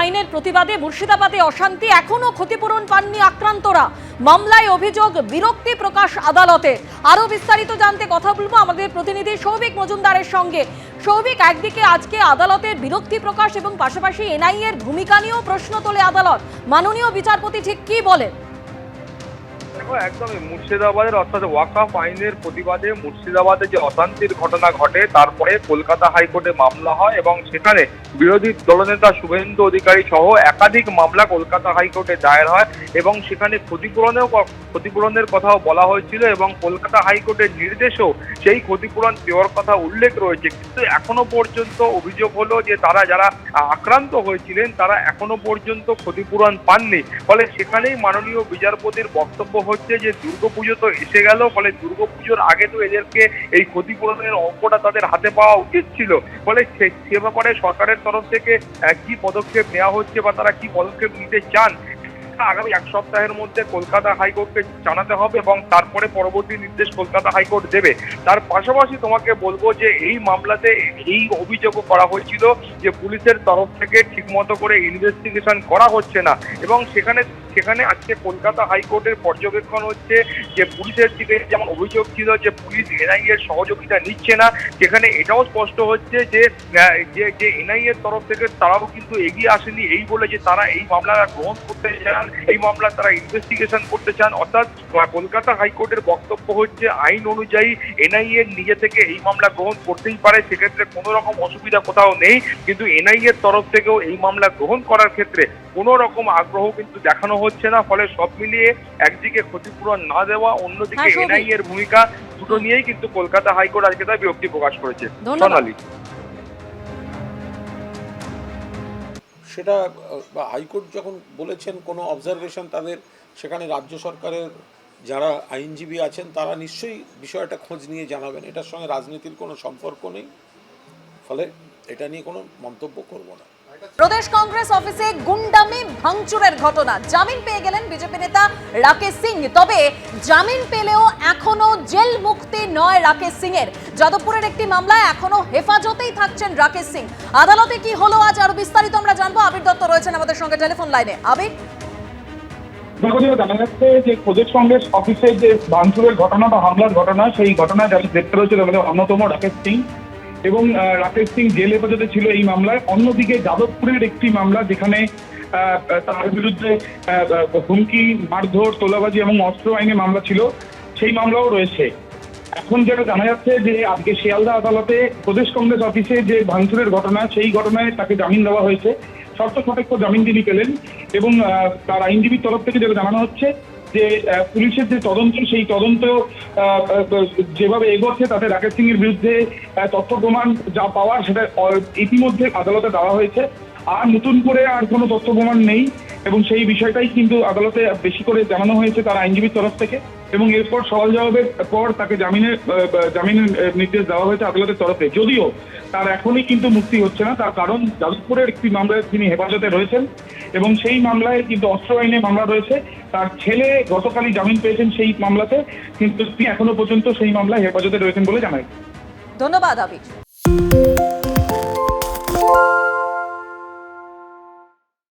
আইনের প্রতিবাদে মুর্শিদাবাদে অশান্তি এখনও ক্ষতিপূরণ পাননি আক্রান্তরা। মামলায় অভিযোগ বিরক্তি প্রকাশ আদালতে। আরও বিস্তারিত জানতে কথা বলব আমাদের প্রতিনিধি সৌভিক মজুমদারের সঙ্গে। সৌভিক, একদিকে আজকে আদালতের বিরক্তি প্রকাশ এবং পাশাপাশি এনআইএর ভূমিকা নিয়েও প্রশ্ন তোলে আদালত। মাননীয় বিচারপতি ঠিক কি বলেন? একদমই মুর্শিদাবাদের, অর্থাৎ ওয়াকাফ আইনের প্রতিবাদে মুর্শিদাবাদে যে অশান্তির ঘটনা ঘটে, তারপরে কলকাতা হাইকোর্টে মামলা হয় এবং সেখানে বিরোধী দলনেতা শুভেন্দু অধিকারী সহ একাধিক মামলা কলকাতা হাইকোর্টে দায়ের হয় এবং সেখানে ক্ষতিপূরণেও ক্ষতিপূরণের কথাও বলা হয়েছিল এবং কলকাতা হাইকোর্টের নির্দেশেও সেই ক্ষতিপূরণ দেওয়ার কথা উল্লেখ রয়েছে। কিন্তু এখনও পর্যন্ত অভিযোগ হলো যে তারা যারা আক্রান্ত হয়েছিলেন, তারা এখনও পর্যন্ত ক্ষতিপূরণ পাননি। ফলে সেখানেই মাননীয় বিচারপতির বক্তব্য হচ্ছে যে দুর্গাপুজো তো এসে গেল, ফলে দুর্গাপুজোর আগে তো এদেরকে এই ক্ষতিপূরণের অঙ্কটা তাদের হাতে পাওয়া উচিত ছিল। ফলে সে- ব্যাপারে সরকারের তরফ থেকে কি পদক্ষেপ নেওয়া হচ্ছে বা তারা কি পদক্ষেপ নিতে চান আগামী এক সপ্তাহের মধ্যে কলকাতা হাইকোর্টকে জানাতে হবে এবং তারপরে পরবর্তী নির্দেশ কলকাতা হাইকোর্ট দেবে। তার পাশাপাশি তোমাকে বলব যে এই মামলাতে এই অভিযোগও করা হয়েছিল যে পুলিশের তরফ থেকে ঠিকমতো করে ইনভেস্টিগেশন করা হচ্ছে না এবং সেখানে সেখানে আজকে কলকাতা হাইকোর্টের পর্যবেক্ষণ হচ্ছে যে পুলিশের দিকে যেমন অভিযোগ ছিল যে পুলিশ এনআই এর সহযোগিতা নিচ্ছে না, সেখানে এটাও স্পষ্ট হচ্ছে যে যে যে এনআই এর তরফ থেকে তারাও কিন্তু এগিয়ে আসেনি। এই বলে যে তারা এই মামলা গ্রহণ করতে চান এই মামলা তারা ইনভেস্টিগেশন করতে চান। অর্থাৎ কলকাতা হাইকোর্টের বক্তব্য হচ্ছে আইন অনুযায়ী এনআই এর নিজে থেকে এই মামলা গ্রহণ করতেই পারে। সেক্ষেত্রে কোনো রকম অসুবিধা কোথাও নেই। কিন্তু এনআই এর তরফ থেকেও এই মামলা গ্রহণ করার ক্ষেত্রে কোনো রকম আগ্রহ কিন্তু দেখানো হচ্ছে না। ফলে সব মিলিয়ে একদিকে ক্ষতিপূরণ না দেওয়া অন্যদিকে হ্যাঁ, সৌভিক। এর ভূমিকা দুটো নিয়েই কিন্তু কলকাতা হাইকোর্ট আজকে তার বিরক্তি প্রকাশ করেছে। সোনালী। সেটা, বা হাইকোর্ট যখন বলেছেন কোনো অবজারভেশন তাদের, সেখানে রাজ্য সরকারের যারা আইনজীবী আছেন, তারা নিশ্চয়ই বিষয়টা খোঁজ নিয়ে জানাবেন। এটার সঙ্গে রাজনীতির কোনো সম্পর্ক নেই। ফলে এটা নিয়ে কোনো মন্তব্য করব না। প্রদেশ কংগ্রেস অফিসে গুন্ডামি, ভাঙচুরের ঘটনা। জামিন পেয়ে গেলেন বিজেপি নেতা রাকেশ সিং। তবে জামিন পেলেও এখনও জেল মুক্তি নয় রাকেশ সিং এর যাদবপুরের একটি মামলায় এখনও হেফাজতেই থাকছেন রাকেশ সিং। আদালতে কি হলো আজ আরও বিস্তারিত আমরা জানব। আবির দত্ত রয়েছেন আমাদের সঙ্গে টেলিফোন লাইনে। আবির? জানা যাচ্ছে যে প্রদেশ কংগ্রেস অফিসে যে ভাঙচুরের ঘটনা বা হামলার ঘটনা, সেই ঘটনায় যারা গ্রেপ্তার হয়েছে তাদের অন্যতম রাকেশ সিং। এবং রাকেশ সিং জেল হেফাজতে ছিল এই মামলায়। অন্যদিকে যাদবপুরের একটি মামলা যেখানে তার বিরুদ্ধে হুমকি, মারধর, তোলাবাজি এবং অস্ত্র আইনে মামলা ছিল, সেই মামলাও রয়েছে। এখন যেটা জানা যাচ্ছে যে আজকে শিয়ালদা আদালতে প্রদেশ কংগ্রেস অফিসে যে ভাঙচুরের ঘটনা, সেই ঘটনায় তাকে জামিন দেওয়া হয়েছে। শর্ত সাপেক্ষ জামিন তিনি পেলেন এবং তার আইনজীবীর তরফ থেকে যেটা জানানো হচ্ছে যে পুলিশের যে তদন্ত, সেই তদন্ত যেভাবে এগোচ্ছে, তাতে রাকেশ সিং এর বিরুদ্ধে তথ্য প্রমাণ যা পাওয়ার সেটা ইতিমধ্যে আদালতে দেওয়া হয়েছে। আর নতুন করে আর কোনো তথ্য প্রমাণ নেই। এবং সেই বিষয়টাই কিন্তু আদালতে বেশি করে জানানো হয়েছে তার আইনজীবীর তরফ থেকে। এবং এরপর সওয়াল জবাবের পর তাকে জামিনের জামিনের নির্দেশ দেওয়া হয়েছে আদালতের তরফে। যদিও তার এখনই কিন্তু মুক্তি হচ্ছে না। তার কারণ যাদবপুরের একটি মামলায় তিনি হেফাজতে রয়েছেন এবং সেই মামলায় কিন্তু অস্ত্র আইনে মামলা রয়েছে। তার ছেলে গতকালই জামিন পেয়েছেন সেই মামলাতে, কিন্তু তিনি এখনও পর্যন্ত সেই মামলায় হেফাজতে রয়েছেন বলে জানায়। ধন্যবাদ, আবির।